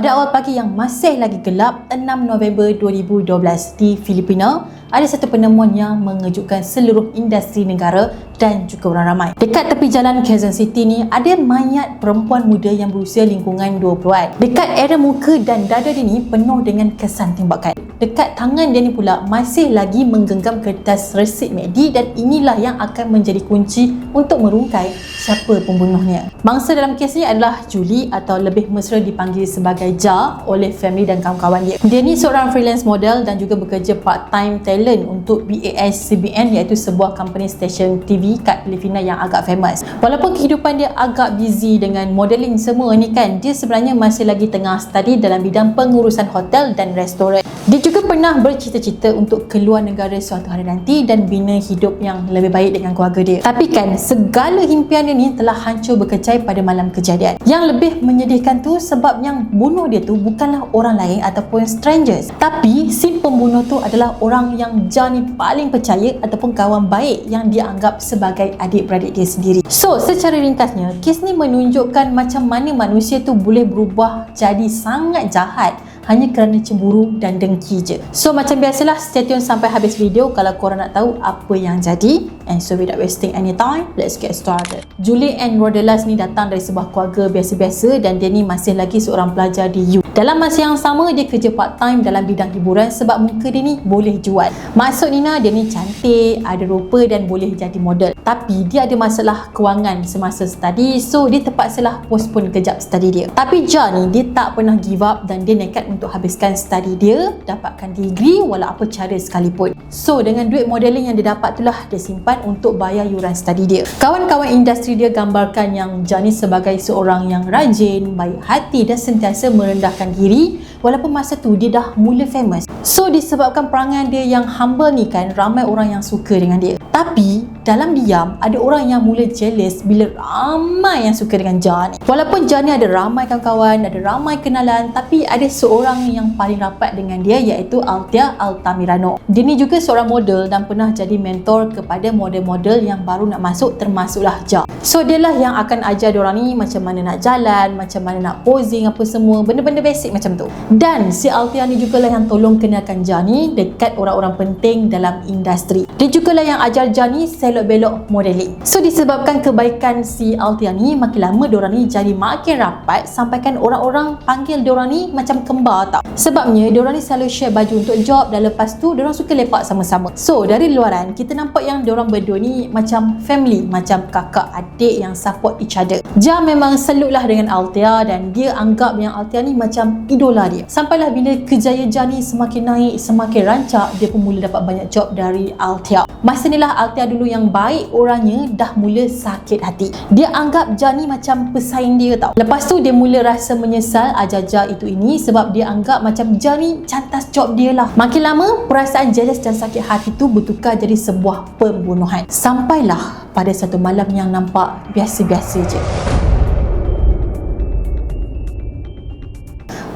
Pada awal pagi yang masih lagi gelap, 6 November 2012 di Filipina, ada satu penemuan yang mengejutkan seluruh industri negara dan juga orang ramai. Dekat tepi jalan Quezon City ni, ada mayat perempuan muda yang berusia lingkungan 20-an. Dekat area muka dan dada dia ni penuh dengan kesan tembakan. Dekat tangan dia ni pula masih lagi menggenggam kertas resit MACD dan inilah yang akan menjadi kunci untuk merungkai siapa pembunuhnya. Mangsa dalam kes ni adalah Julie atau lebih mesra dipanggil sebagai Ja oleh family dan kawan-kawan dia. Dia ni seorang freelance model dan juga bekerja part-time talent untuk BAS CBN iaitu sebuah company station TV kat Filipina yang agak famous. Walaupun kehidupan dia agak busy dengan modeling semua ni kan, dia sebenarnya masih lagi tengah study dalam bidang pengurusan hotel dan restoran. Dia juga pernah bercita-cita untuk keluar negara suatu hari nanti dan bina hidup yang lebih baik dengan keluarga dia. Tapi kan, segala impian dia ni telah hancur berkecai pada malam kejadian. Yang lebih menyedihkan tu sebab yang bunuh dia tu bukanlah orang lain ataupun strangers. Tapi si pembunuh tu adalah orang yang Jani paling percaya ataupun kawan baik yang dia anggap sebagai adik-beradik dia sendiri. So, secara ringkasnya, kes ni menunjukkan macam mana manusia tu boleh berubah jadi sangat jahat hanya kerana cemburu dan dengki je. So macam biasalah stay tune sampai habis video kalau korang nak tahu apa yang jadi. And so without wasting any time, let's get started. Julie and Rodelas ni datang dari sebuah keluarga biasa-biasa dan dia ni masih lagi seorang pelajar di U. Dalam masa yang sama, dia kerja part-time dalam bidang hiburan sebab muka dia ni boleh jual. Maksud Nina, dia ni cantik, ada rupa dan boleh jadi model. Tapi dia ada masalah kewangan semasa study so dia terpaksalah postpone kejap study dia. Tapi Ja ni, dia tak pernah give up dan dia nekat untuk habiskan study dia, dapatkan degree walau apa cara sekalipun. So dengan duit modeling yang dia dapat itulah dia simpan untuk bayar yuran study dia. Kawan-kawan industri dia gambarkan yang Jani sebagai seorang yang rajin, baik hati dan sentiasa merendahkan diri walaupun masa tu dia dah mula famous. So disebabkan perangai dia yang humble ni kan ramai orang yang suka dengan dia. Tapi dalam diam ada orang yang mula jealous bila ramai yang suka dengan Jan. Walaupun Jan ni ada ramai kawan-kawan, ada ramai kenalan tapi ada seorang yang paling rapat dengan dia iaitu Altia Altamirano. Dia ni juga seorang model dan pernah jadi mentor kepada model-model yang baru nak masuk termasuklah Ja. So dia lah yang akan ajar diorang ni macam mana nak jalan, macam mana nak posing apa semua, benda-benda basic macam tu. Dan si Altia ni juga lah yang tolong kenalkan Ja ni dekat orang-orang penting dalam industri. Dia juga lah yang ajar Ja ni selok-belok modeling. So disebabkan kebaikan si Altia ni makin lama diorang ni jadi makin rapat sampaikan orang-orang panggil diorang ni macam kembar tau. Sebabnya diorang ni selalu share baju untuk job dan lepas tu diorang suka lepak sama-sama. So dari luaran kita nampak yang diorang berdua ni macam family, macam kakak adik yang support each other. Ja memang selutlah dengan Altia dan dia anggap yang Altia ni macam idola dia. Sampailah bila kejayaan Ja ni semakin naik, semakin rancak, dia pun mula dapat banyak job dari Altia. Masa ni lah Altia dulu yang baik orangnya dah mula sakit hati. Dia anggap Ja ni macam pesaing dia tau. Lepas tu dia mula rasa menyesal ajar Ja itu ini sebab dia anggap macam Ja ni cantas job dia lah. Makin lama perasaan jealous dan sakit hati tu bertukar jadi sebuah pembunuhan. Sampailah pada satu malam yang nampak biasa-biasa je.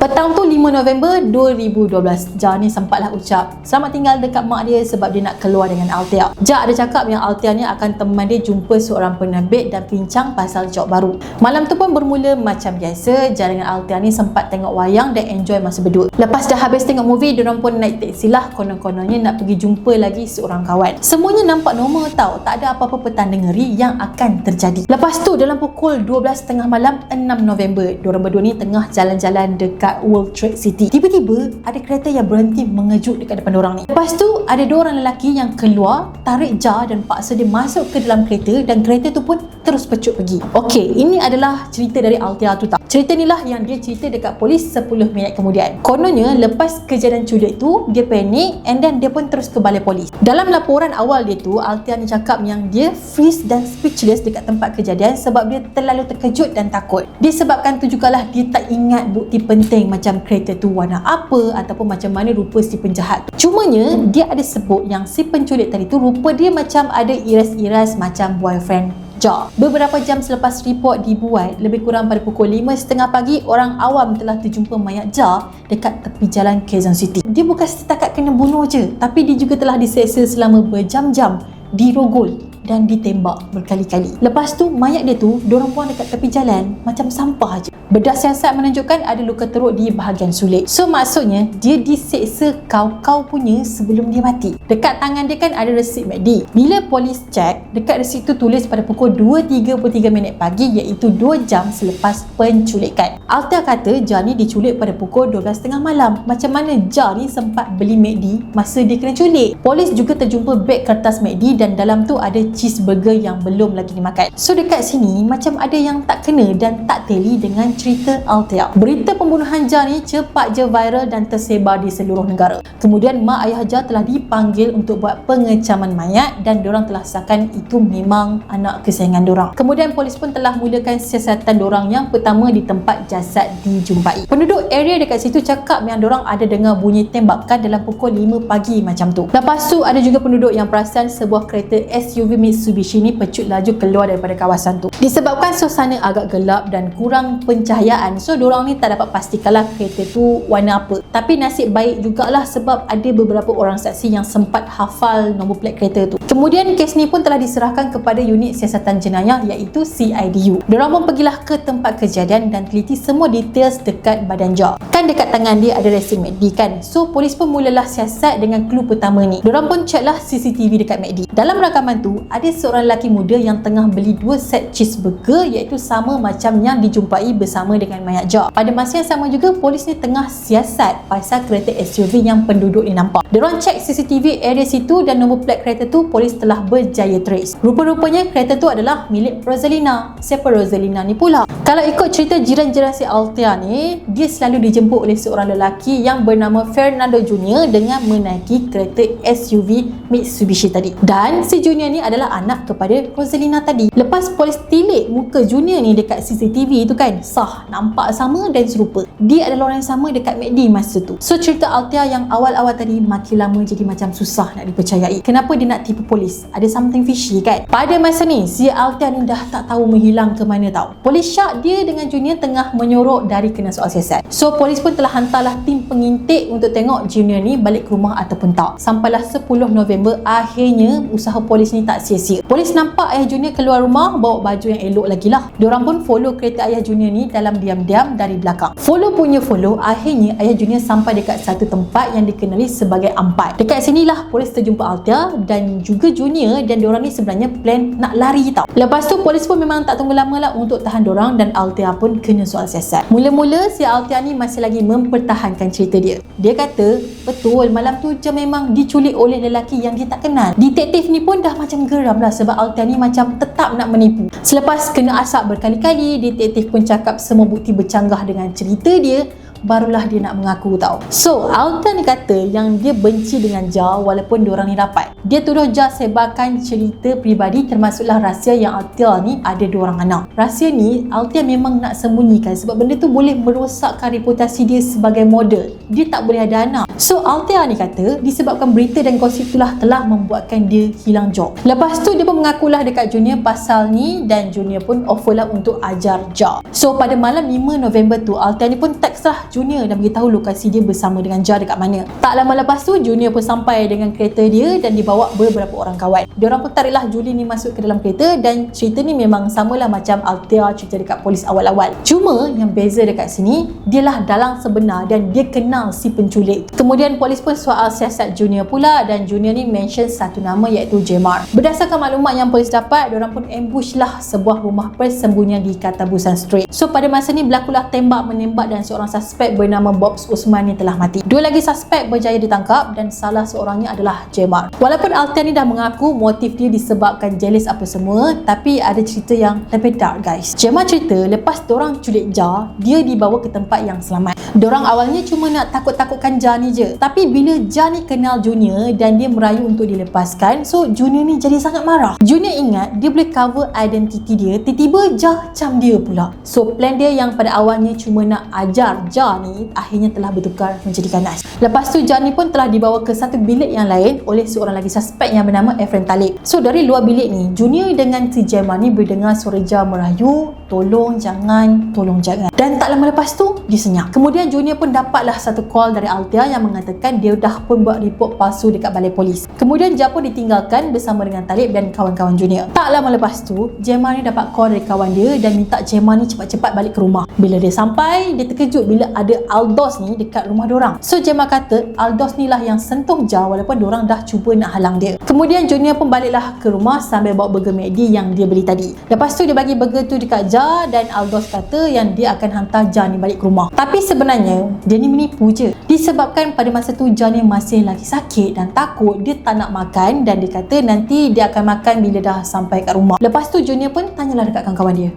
Petang tu 5 November 2012 Ja ni sempatlah ucap Selamat tinggal dekat mak dia sebab dia nak keluar dengan Altia Ja ada cakap yang Altia ni akan teman dia jumpa seorang penerbit dan bincang pasal job baru. Malam tu pun bermula macam biasa. Ja dengan Altia ni sempat tengok wayang dan enjoy masa berdua Lepas dah habis tengok movie Diorang pun naik taksi lah. Konon-kononnya nak pergi jumpa lagi seorang kawan. Semuanya nampak normal tau. Tak ada apa-apa petanda ngeri yang akan terjadi. Lepas tu dalam pukul 12.30 malam 6 November Diorang berdua ni tengah jalan-jalan dekat World Trade City. Tiba-tiba ada kereta yang berhenti mengejut dekat depan orang ni. Lepas tu ada dua orang lelaki yang keluar, tarik jar dan paksa dia masuk ke dalam kereta dan kereta tu pun terus pecut pergi. Okey, ini adalah cerita dari Altia tu tak. Cerita ni lah yang dia cerita dekat polis 10 minit kemudian. Kononnya lepas kejadian culik tu, dia panik and then dia pun terus ke balai polis. Dalam laporan awal dia tu, Altia ni cakap yang dia freeze dan speechless dekat tempat kejadian sebab dia terlalu terkejut dan takut. Disebabkan tu jugalah dia tak ingat bukti penting macam kereta tu warna apa ataupun macam mana rupa si penjahat tu. Cumanya dia ada sebut yang si penculik tadi tu rupa dia macam ada iras-iras macam boyfriend Ja. Beberapa jam selepas report dibuat, lebih kurang pada pukul 5.30 pagi, orang awam telah terjumpa mayat Ja dekat tepi jalan Quezon City. Dia bukan setakat kena bunuh je, tapi dia juga telah diseksa selama berjam-jam dirogol dan ditembak berkali-kali. Lepas tu mayat dia tu diorang buang dekat tepi jalan macam sampah aje. Bedah siasat menunjukkan ada luka teruk di bahagian sulit. So maksudnya dia diseksa kau-kau punya sebelum dia mati. Dekat tangan dia kan ada resit MACD. Bila polis cek, dekat resit tu tulis pada pukul 2.33 minit pagi iaitu 2 jam selepas penculikan. Alta kata Jar ni diculik pada pukul 12.30 malam. Macam mana Jar ni sempat beli MACD masa dia kena culik? Polis juga terjumpa beg kertas MACD dan dalam tu ada cheeseburger yang belum lagi dimakan. So dekat sini macam ada yang tak kena dan tak teli dengan cerita Althea. Berita pembunuhan Jar ni cepat je viral dan tersebar di seluruh negara. Kemudian mak ayah Jar telah dipanggil untuk buat pengecaman mayat dan diorang telah sahkan itu memang anak kesayangan diorang. Kemudian polis pun telah mulakan siasatan diorang yang pertama di tempat jasad dijumpai. Penduduk area dekat situ cakap yang diorang ada dengar bunyi tembakan dalam pukul 5 pagi macam tu. Lepas tu ada juga penduduk yang perasan sebuah kereta SUV Mitsubishi ni pecut laju keluar daripada kawasan tu. Disebabkan suasana agak gelap dan kurang pencahayaan so diorang ni tak dapat pastikanlah kereta tu warna apa. Tapi nasib baik jugalah sebab ada beberapa orang saksi yang sempat hafal nombor plate kereta tu. Kemudian kes ni pun telah diserahkan kepada unit siasatan jenayah iaitu CIDU diorang pun pergilah ke tempat kejadian dan teliti semua details dekat badan Jar kan dekat tangan dia ada racing MACD kan? So polis pun mulalah siasat dengan clue pertama ni. Diorang pun check lah CCTV dekat MACD dalam rakaman tu ada seorang lelaki muda yang tengah beli dua set cheeseburger iaitu sama macam yang dijumpai bersama dengan mayat Jar. Pada masa yang sama juga, polis ni tengah siasat pasal kereta SUV yang penduduk ni nampak. Diorang cek CCTV area situ dan nombor plat kereta tu polis telah berjaya trace. Rupa-rupanya kereta tu adalah milik Rosalina. Siapa Rosalina ni pula? Kalau ikut cerita jiran-jiran si Althea ni, dia selalu dijemput oleh seorang lelaki yang bernama Fernando Junior dengan menaiki kereta SUV Mitsubishi tadi. Dan si Junior ni adalah anak kepada Rosalina tadi. Lepas polis tilik muka Junior ni dekat CCTV tu kan, sah, nampak sama dan serupa. Dia adalah orang yang sama dekat MACD masa tu. So cerita Althea yang awal-awal tadi makin lama jadi macam susah nak dipercayai. Kenapa dia nak tipu polis? Ada something fishy kan? Pada masa ni, si Althea ni dah tak tahu menghilang ke mana tau. Polis syak dia dengan Junior tengah menyorok dari kena soal siasat. So polis pun telah hantarlah tim pengintik untuk tengok Junior ni balik ke rumah ataupun tak. Sampailah 10 November akhirnya usaha polis ni tak sia-sia. Polis nampak ayah Junior keluar rumah bawa baju yang elok lagi lah. Diorang pun follow kereta ayah Junior ni dalam diam-diam dari belakang. Follow punya follow, akhirnya ayah Junior sampai dekat satu tempat yang dikenali sebagai Ampat. Dekat sinilah polis terjumpa Altia dan juga Junior dan diorang ni sebenarnya plan nak lari tau. Lepas tu polis pun memang tak tunggu lama lah untuk tahan diorang dan Altia pun kena soal siasat. Mula-mula si Altia ni masih lagi mempertahankan cerita dia. Dia kata, betul malam tu je memang diculik oleh lelaki yang dia tak kenal. Detektif ni pun dah macam lah sebab Altia ni macam tetap nak menipu. Selepas kena asap berkali-kali, detektif pun cakap semua bukti bercanggah dengan cerita dia barulah dia nak mengaku tau. So, Alta ni kata yang dia benci dengan Jar walaupun diorang ni dapat. Dia tuduh Jar sebarkan cerita peribadi termasuklah rahsia yang Altia ni ada dua orang anak. Rahsia ni Altia memang nak sembunyikan sebab benda tu boleh merosakkan reputasi dia sebagai model. Dia tak boleh ada anak. So, Altia ni kata disebabkan berita dan gosip itulah telah membuatkan dia hilang job. Lepas tu dia pun mengakulah dekat Junior pasal ni dan Junior pun offer lah untuk ajar Jar. So, pada malam 5 November tu Altia ni pun text lah Junior dan beritahu lokasi dia bersama dengan Jar dekat mana. Tak lama lepas tu, Junior pun sampai dengan kereta dia dan dibawa beberapa orang kawan. Diorang pun tariklah Julie ni masuk ke dalam kereta dan cerita ni memang samalah macam Althea cerita dekat polis awal-awal. Cuma yang beza dekat sini, dialah dalang sebenar dan dia kenal si penculik. Kemudian polis pun soal siasat Junior pula dan Junior ni mention satu nama iaitu Jemar. Berdasarkan maklumat yang polis dapat, diorang pun ambush lah sebuah rumah persembunyian di Katabusan Street. So pada masa ni berlakulah tembak menembak dan seorang suspek suspek bernama Bobs Usman yang telah mati. Dua lagi suspek berjaya ditangkap dan salah seorangnya adalah Jemar. Walaupun Altian ni dah mengaku motif dia disebabkan jealous apa semua, tapi ada cerita yang lebih dark guys. Jemar cerita lepas orang culik Jar, dia dibawa ke tempat yang selamat. Diorang awalnya cuma nak takut-takutkan Jar ni je. Tapi bila Jar ni kenal Junior dan dia merayu untuk dilepaskan, so Junior ni jadi sangat marah. Junior ingat dia boleh cover identiti dia, tiba-tiba Jar macam dia pula. So plan dia yang pada awalnya cuma nak ajar Jar Jar ni akhirnya telah bertukar menjadi ganas. Lepas tu Jar ni pun telah dibawa ke satu bilik yang lain oleh seorang lagi suspek yang bernama Efren Talib. So dari luar bilik ni, Junior dengan si Gemma ni berdengar suara Jar merayu, tolong jangan, tolong jangan. Dan tak lama lepas tu, dia senyap. Kemudian Junior pun dapatlah satu call dari Altia yang mengatakan dia dah pun buat report palsu dekat balai polis. Kemudian Jar pun ditinggalkan bersama dengan Talib dan kawan-kawan Junior. Tak lama lepas tu, Gemma ni dapat call dari kawan dia dan minta Gemma ni cepat-cepat balik ke rumah. Bila dia sampai, dia terkejut bila ada Aldos ni dekat rumah diorang. So Gemma kata Aldos ni lah yang sentuh Jar walaupun diorang dah cuba nak halang dia. Kemudian Junior pun baliklah ke rumah sambil bawa burger McD yang dia beli tadi. Lepas tu dia bagi burger tu dekat Jar dan Aldos kata yang dia akan hantar Jar ni balik ke rumah. Tapi sebenarnya dia ni menipu je. Disebabkan pada masa tu Jar ni masih lagi sakit dan takut dia tak nak makan dan dia kata nanti dia akan makan bila dah sampai kat rumah. Lepas tu Junior pun tanyalah dekat kawan-kawan dia.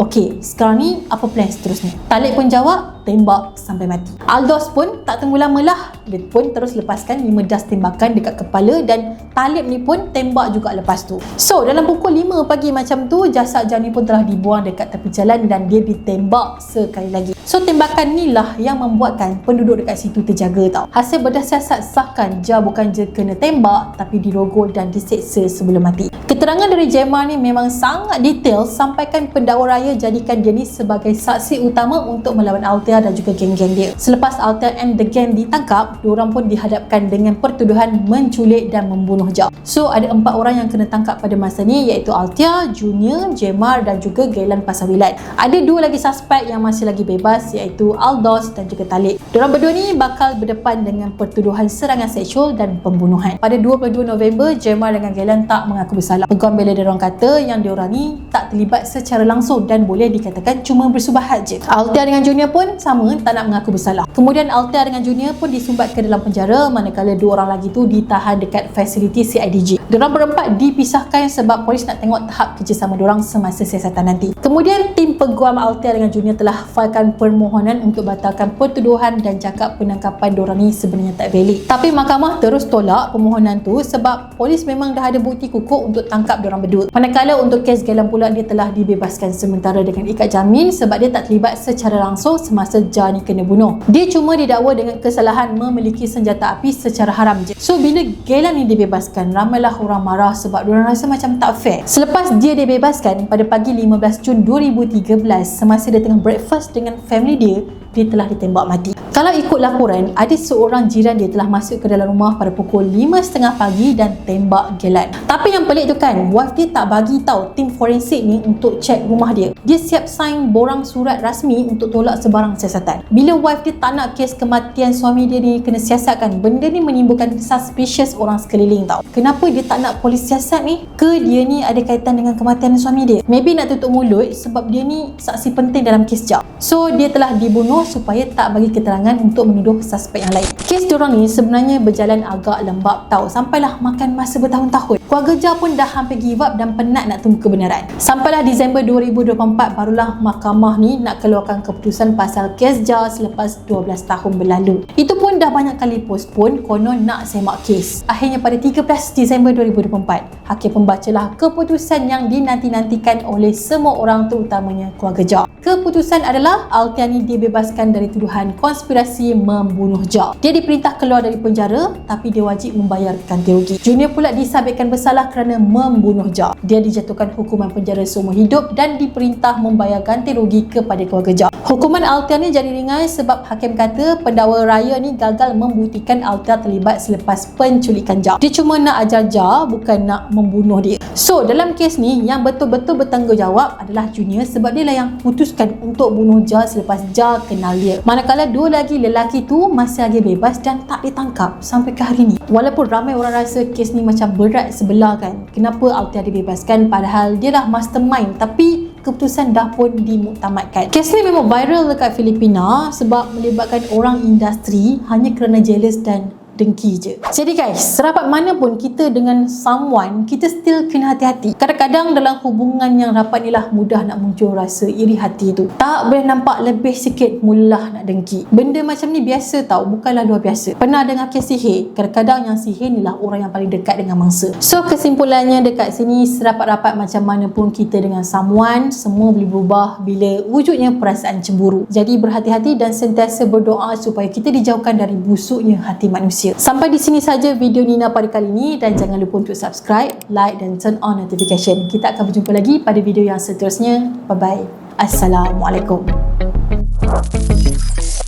Okey, sekarang ni apa plan seterusnya? Talib pun jawab, tembak sampai mati. Aldos pun tak tunggu lama lah. Dia pun terus lepaskan 5 das tembakan dekat kepala dan Talib ni pun tembak juga lepas tu. So, dalam pukul 5 pagi macam tu, jasad Jani pun telah dibuang dekat tepi jalan dan dia ditembak sekali lagi. So, tembakan ni lah yang membuatkan penduduk dekat situ terjaga tau. Hasil berdasar sahkan Ja bukan je kena tembak tapi dirogol dan diseksa sebelum mati. Keterangan dari Gemma ni memang sangat detail sampaikan pendakwa raya jadikan dia ni sebagai saksi utama untuk melawan Dan juga geng-geng dia. Selepas Altea and the gang ditangkap, diorang pun dihadapkan dengan pertuduhan menculik dan membunuh Ja. So ada empat orang yang kena tangkap pada masa ni iaitu Altea, Junior, Gemma dan juga Gailan Pasawilat. Ada dua lagi suspek yang masih lagi bebas iaitu Aldos dan juga Talib. Diorang berdua ni bakal berdepan dengan pertuduhan serangan seksual dan pembunuhan. Pada 22 November, Gemma dengan Gailan tak mengaku bersalah. Peguam bila dia orang kata yang dia orang ni tak terlibat secara langsung dan boleh dikatakan cuma bersubahat je. Altia dengan Junior pun sama tak nak mengaku bersalah. Kemudian Altia dengan Junior pun disumbat ke dalam penjara manakala dua orang lagi tu ditahan dekat fasiliti CIDG. Diorang berempat dipisahkan sebab polis nak tengok tahap kerjasama diorang semasa siasatan nanti. Kemudian tim peguam Altia dengan Junior telah filekan permohonan untuk batalkan pertuduhan dan cakap penangkapan diorang ni sebenarnya tak valid. Tapi mahkamah terus tolak permohonan tu sebab polis memang dah ada bukti kukuh untuk tangkap diorang berdua. Manakala untuk kes Galang pula dia telah dibebaskan sementara dengan ikat jamin sebab dia tak terlibat secara langsung semasa Jar ni kena bunuh. Dia cuma didakwa dengan kesalahan memiliki senjata api secara haram je. So bila Galang ni dibebaskan, ramailah orang marah sebab diorang rasa macam tak fair. Selepas dia dibebaskan pada pagi 15 Jun 2013 semasa dia tengah breakfast dengan family dia, dia telah ditembak mati. Kalau ikut laporan, ada seorang jiran dia telah masuk ke dalam rumah pada pukul 5.30 pagi dan tembak Gelan. Tapi yang pelik tu kan, wife dia tak bagi tahu tim forensik ni untuk cek rumah dia. Dia siap sign borang surat rasmi untuk tolak sebarang siasatan. Bila wife dia tak nak kes kematian suami dia ni kena siasatkan, benda ni menimbulkan suspicious orang sekeliling tau. Kenapa dia tak nak polis siasat ni? Ke dia ni ada kaitan dengan kematian suami dia? Maybe nak tutup mulut sebab dia ni saksi penting dalam kes jauh. So, dia telah dibunuh supaya tak bagi keterangan untuk menuduh suspek yang lain. Kes diorang ni sebenarnya berjalan agak lembab tau sampailah makan masa bertahun-tahun. Keluarga Jah pun dah hampir give up dan penat nak tunggu kebenaran. Sampailah Disember 2024 barulah mahkamah ni nak keluarkan keputusan pasal kes Jah selepas 12 tahun berlalu. Itu pun dah banyak kali postpone konon nak semak kes. Akhirnya pada 13 Disember 2024, hakim pembacalah keputusan yang dinanti-nantikan oleh semua orang terutamanya keluarga Jah. Keputusan adalah Altiani dibebaskan dari tuduhan konspirasi membunuh Jah. Dia diperintah keluar dari penjara tapi dia wajib membayar ganti rugi. Junior pula disabitkan bersalah kerana membunuh Jah. Dia dijatuhkan hukuman penjara seumur hidup dan diperintah membayar ganti rugi kepada keluarga Jah. Hukuman Altiani jadi ringan sebab hakim kata pendakwa raya ni gagal membuktikan Altia terlibat selepas penculikan Jah. Dia cuma nak ajar Jah bukan nak membunuh dia. So dalam kes ni yang betul-betul bertanggungjawab adalah Junior sebab dia lah yang putus memutuskan untuk bunuh Jar selepas Jar kenal dia. Manakala dua lagi lelaki tu masih lagi bebas dan tak ditangkap sampai ke hari ni. Walaupun ramai orang rasa kes ni macam berat sebelah kan. Kenapa Altia dibebaskan padahal dia dah mastermind tapi keputusan dah pun dimuktamadkan. Kes ni memang viral dekat Filipina sebab melibatkan orang industri hanya kerana jealous dan dengki je. Jadi guys, serapat mana pun kita dengan someone, kita still kena hati-hati. Kadang-kadang dalam hubungan yang rapat ni lah mudah nak muncul rasa iri hati tu. Tak boleh nampak lebih sikit mula nak dengki. Benda macam ni biasa tau, bukanlah luar biasa. Pernah dengar kes sihir? Kadang-kadang yang sihir ni lah orang yang paling dekat dengan mangsa. So kesimpulannya dekat sini, serapat-rapat macam mana pun kita dengan someone, semua boleh berubah bila wujudnya perasaan cemburu. Jadi berhati-hati dan sentiasa berdoa supaya kita dijauhkan dari busuknya hati manusia. Malaysia. Sampai di sini saja video Nina pada kali ini dan jangan lupa untuk subscribe, like dan turn on notification. Kita akan berjumpa lagi pada video yang seterusnya. Bye-bye. Assalamualaikum.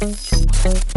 Thank you.